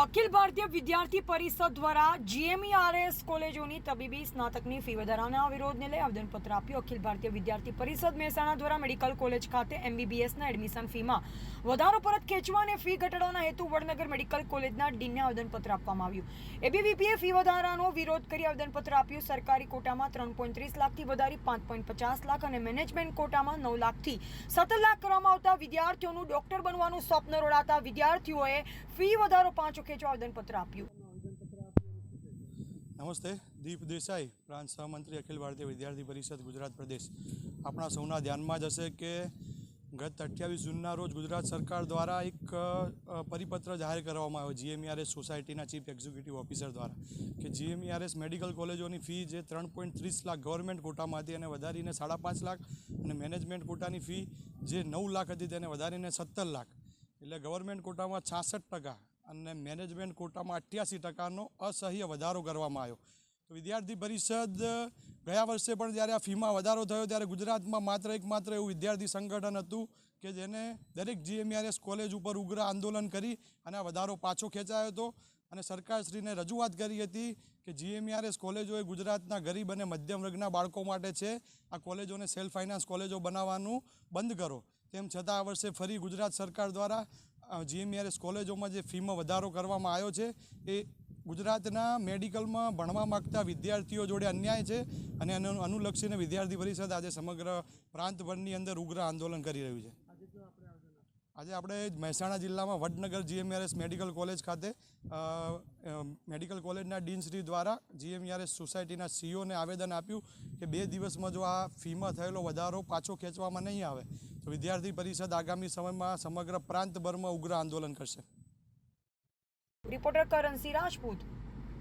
અખિલ ભારતીય વિદ્યાર્થી પરિષદ દ્વારા જીએમઈઆરએસ કોલેજોની તબીબી સ્નાતકની ફી વધારાના વિરોધને લઈ આવેદનપત્ર આપ્યું. અખિલ ભારતીય વિદ્યાર્થી પરિષદ મહેસાણા દ્વારા મેડિકલ કોલેજ ખાતે એમબીબીએસના એડમિશન ફીમાં વધારો પરત ખેંચવા અને ફી ઘટાડવાના હેતુ વડનગર મેડિકલ કોલેજના ડીનને આવેદનપત્ર આપવામાં આવ્યું. એબીવીપીએ ફી વધારાનો વિરોધ કરી આવેદનપત્ર આપ્યું. સરકારી કોટામાં ત્રણ પોઈન્ટ ત્રીસ લાખથી વધારી પાંચ પોઈન્ટ પચાસ લાખ અને મેનેજમેન્ટ કોટામાં નવ લાખથી સત્તર લાખ કરવામાં આવતા વિદ્યાર્થીઓનું ડોક્ટર બનવાનું સ્વપ્ન રોડાતા વિદ્યાર્થીઓએ ફી વધારો પાંચો ખેંચવા આવેદનપત્ર આપ્યું? નમસ્તે, દીપ દેસાઈ, પ્રાંત સહમંત્રી અખિલ ભારતીય વિદ્યાર્થી પરિષદ, ગુજરાત પ્રદેશ. આપણા સૌના ધ્યાનમાં જ હશે કે ગત અઠ્યાવીસ જૂનના રોજ ગુજરાત સરકાર દ્વારા એક પરિપત્ર જાહેર કરવામાં આવ્યો, જીએમઈઆરએસ સોસાયટીના ચીફ એક્ઝિક્યુટિવ ઓફિસર દ્વારા, કે જીએમઈઆરએસ મેડિકલ કોલેજોની ફી જે ત્રણ પોઈન્ટ ત્રીસ લાખ ગવર્મેન્ટ કોટામાં હતી એને વધારીને સાડા પાંચ લાખ, અને મેનેજમેન્ટ કોટાની ફી જે નવ લાખ હતી તેને વધારીને સત્તર લાખ. એટલે ગવર્મેન્ટ કોટામાં છાસઠ ટકા અને મેનેજમેન્ટ કોટામાં અઠ્યાસી ટકાનો અસહ્ય વધારો કરવામાં આવ્યો. તો વિદ્યાર્થી પરિષદ, ગયા વર્ષે પણ જ્યારે આ ફીમાં વધારો થયો, ત્યારે ગુજરાતમાં માત્ર એક માત્ર એવું વિદ્યાર્થી સંગઠન હતું કે જેને દરેક જીએમઆરએસ કોલેજ ઉપર ઉગ્ર આંદોલન કરી અને આ વધારો પાછો ખેંચાયો હતો. અને સરકારશ્રીને રજૂઆત કરી હતી કે જીએમઆરએસ કોલેજો એ ગુજરાતના ગરીબ અને મધ્યમ વર્ગના બાળકો માટે છે. આ કોલેજોને સેલ્ફ ફાઇનાન્સ કોલેજો બનાવવાનું બંધ કરો. તેમ છતાં આ વર્ષે ફરી ગુજરાત સરકાર દ્વારા જીએમઆરએસ કોલેજોમાં જે ફીમાં વધારો કરવામાં આવ્યો છે, એ ગુજરાતના મેડિકલમાં ભણવા માગતા વિદ્યાર્થીઓ જોડે અન્યાય છે અને, અનુલક્ષીને વિદ્યાર્થી પરિષદ આજે સમગ્ર પ્રાંતભરની અંદર ઉગ્ર આંદોલન કરી રહ્યું છે. આજે આપણે મહેસાણા જિલ્લામાં વડનગર જીએમઆરએસ મેડિકલ કોલેજ ખાતે મેડિકલ કોલેજના ડીનશ્રી દ્વારા જીએમઆરએસ સોસાયટીના સીઓને આવેદન આપ્યું કે બે દિવસમાં જો આ ફીમાં થયેલો વધારો પાછો ખેંચવામાં નહીં આવે, તો વિદ્યાર્થી પરિષદ આગામી સમયમાં સમગ્ર પ્રાંતભરમાં ઉગ્ર આંદોલન કરશે. રિપોર્ટર કરણસિંહ રાજપૂત